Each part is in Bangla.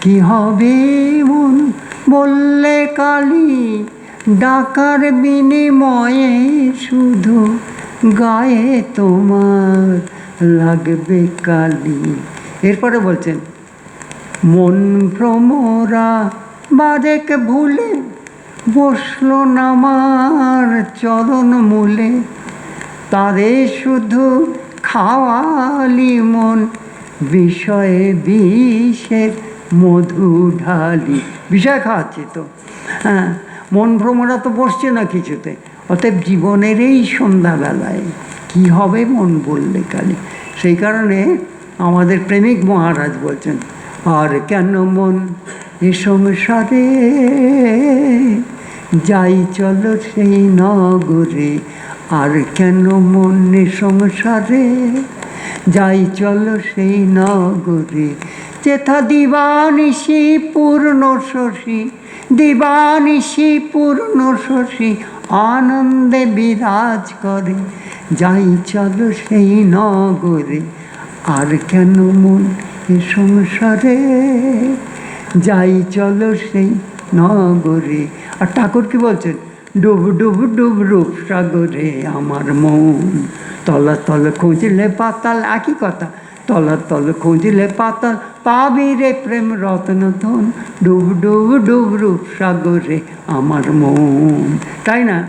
কি হবে মন? বললে কালী, ডাকার বিনিময়ে শুধু গায়ে তোমার লাগবে কালি। এরপরে বলছেন, মন ভ্রমরা বারেক ভুলে, বসল নামার চরণ মূলে। তাদের শুধু খাওয়ালি মন, বিষয়ে বিষের মধু ঢালি বিষয় খাওয়াচ্ছি তো। হ্যাঁ মন ভ্রমরা তো বসছে না কিছুতে। অতএব জীবনের এই সন্ধ্যাবেলায় কি হবে মন বললে কালী সেই কারণে আমাদের প্রেমিক মহারাজ বলছেন, আর কেন মন এ সংসারে? যাই চলো সেই নগরে। আর কেন মন সংসারে? যাই চলো সেই নগরে। যেথা দিবানিশি পূর্ণ শশী দিবানিশি পূর্ণ শশী আনন্দে বিরাজ করে যাই চলো সেই নগরে আর কেন মন এ সংসারে যাই চলো সেই নগরে আর ঠাকুর কি বলছেন? ডুব ডুব ডুব রূপ সাগরে আমার মন। তলা তল খুঁজলে পাতাল, একই কথা। তলা তল খুঁজলে পাতাল, পাবি রে প্রেম রত্ন ধন। ডুব ডুব ডুব রূপ সাগরে আমার মন। তাই না?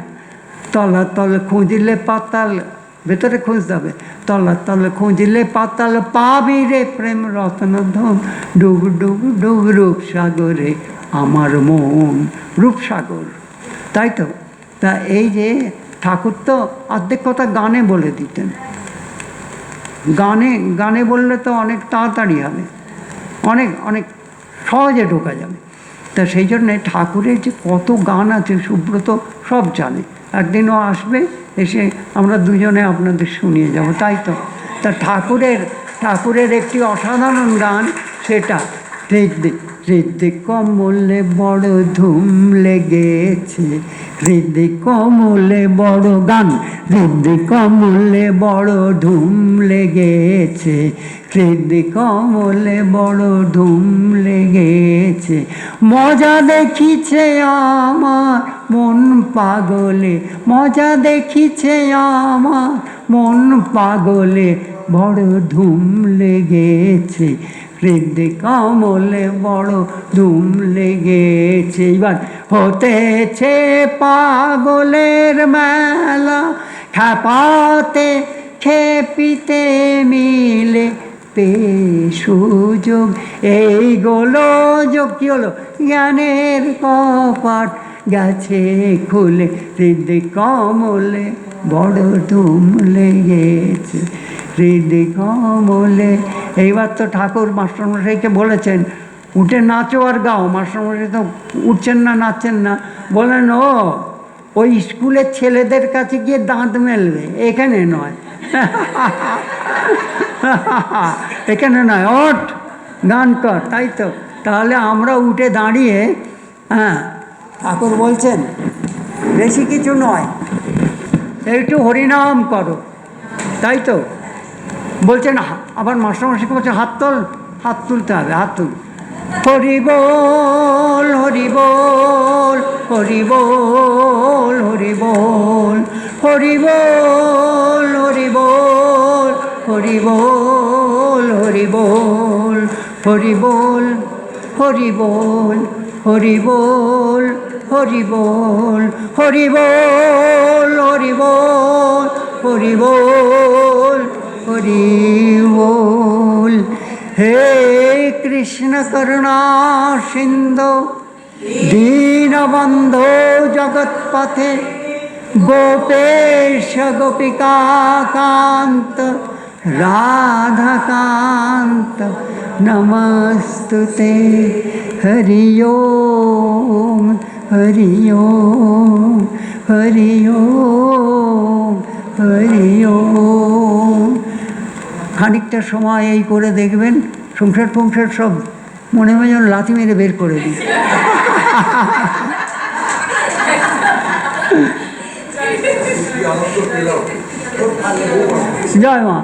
তলা তল খুঁজলে পাতাল, ভেতরে খুঁজতে হবে তলা তলে খুঁজলে পাতাল, পাবি রে প্রেম রত্ন ধন। ডুব ডুব ডুব রূপসাগরে আমার মন। রূপসাগর তাই তো? তা এই যে ঠাকুর তো অর্ধেক কথা গানে বলে দিতেন। গানে গানে বললে তো অনেক তাড়াতাড়ি হবে। অনেক অনেক সহজে ঢোকা যাবে। তা সেই জন্যে ঠাকুরের যে কত গান আছে, সুব্রত সব জানে। একদিনও আসবে, এসে আমরা দুজনে আপনাদের শুনিয়ে যাব, তাই তো? তা ঠাকুরের ঠাকুরের একটি অসাধারণ গান, সেটা। হৃদিক হৃদিক কমলে বড় ধুম লেগেছে। হৃদিক কমলে বড় গান হৃদিক কমলে বড় ধুম লেগেছে। হৃদিক কমলে বড় ধুম লেগেছে। মজা দেখিছে আমার মন পাগলে, মজা দেখিছে আমার মন পাগলে, বড় ধুম লেগেছে। হৃদয় কমলে বড় ধুম লেগেছে। এবার হতেছে পাগলের মেলা। খেপাতে, খেপিতে মিলে পে সুযোগ। এই গোলো যোগ কী হলো? জ্ঞানের কপাট গেছে খুলে। হৃদয় কমলে বড় ধুম লেগেছে। হৃদয় কমলে এইবার তো ঠাকুর মাস্টারমশাইকে বলেছেন, উঠে নাচো আর গাও। মাস্টারমশাই তো উঠছেন না, নাচছেন না। বলেন, ও, ওই স্কুলের ছেলেদের কাছে গিয়ে দাঁত মেলবে, এখানে নয়। এখানে নয়, ওঠ, গান কর, তাই তো। তাহলে আমরা উঠে দাঁড়িয়ে হ্যাঁ ঠাকুর বলছেন, বেশি কিছু নয়, একটু হরিনাম করো। তাই তো? বলছেন আবার মাস্টারমশাইকে বলছে হাত তোল হাত তুলতে হবে হাত তুল হরি বল হরি বল হরি বল হরি বল হরি বল হরি বল হরি বল হরি বল হরি বল হরি বল হরি বল হরি বল হরি বল হরি বল হরি বল হরি বল। হে কৃষ্ণ করুণা সিন্ধু, দীনবন্ধো জগৎপথে গোপেশ গোপিকাকান্ত, রাধাকান্ত, নমস্তুতে। হরি ওম হরি ওম হরি ওম হরি ওম। খানিকটা সময় এই করে দেখবেন সংসার ফংসার সব মনে হয় যেন লাথি মেরে বের করে দিই। জয় মা।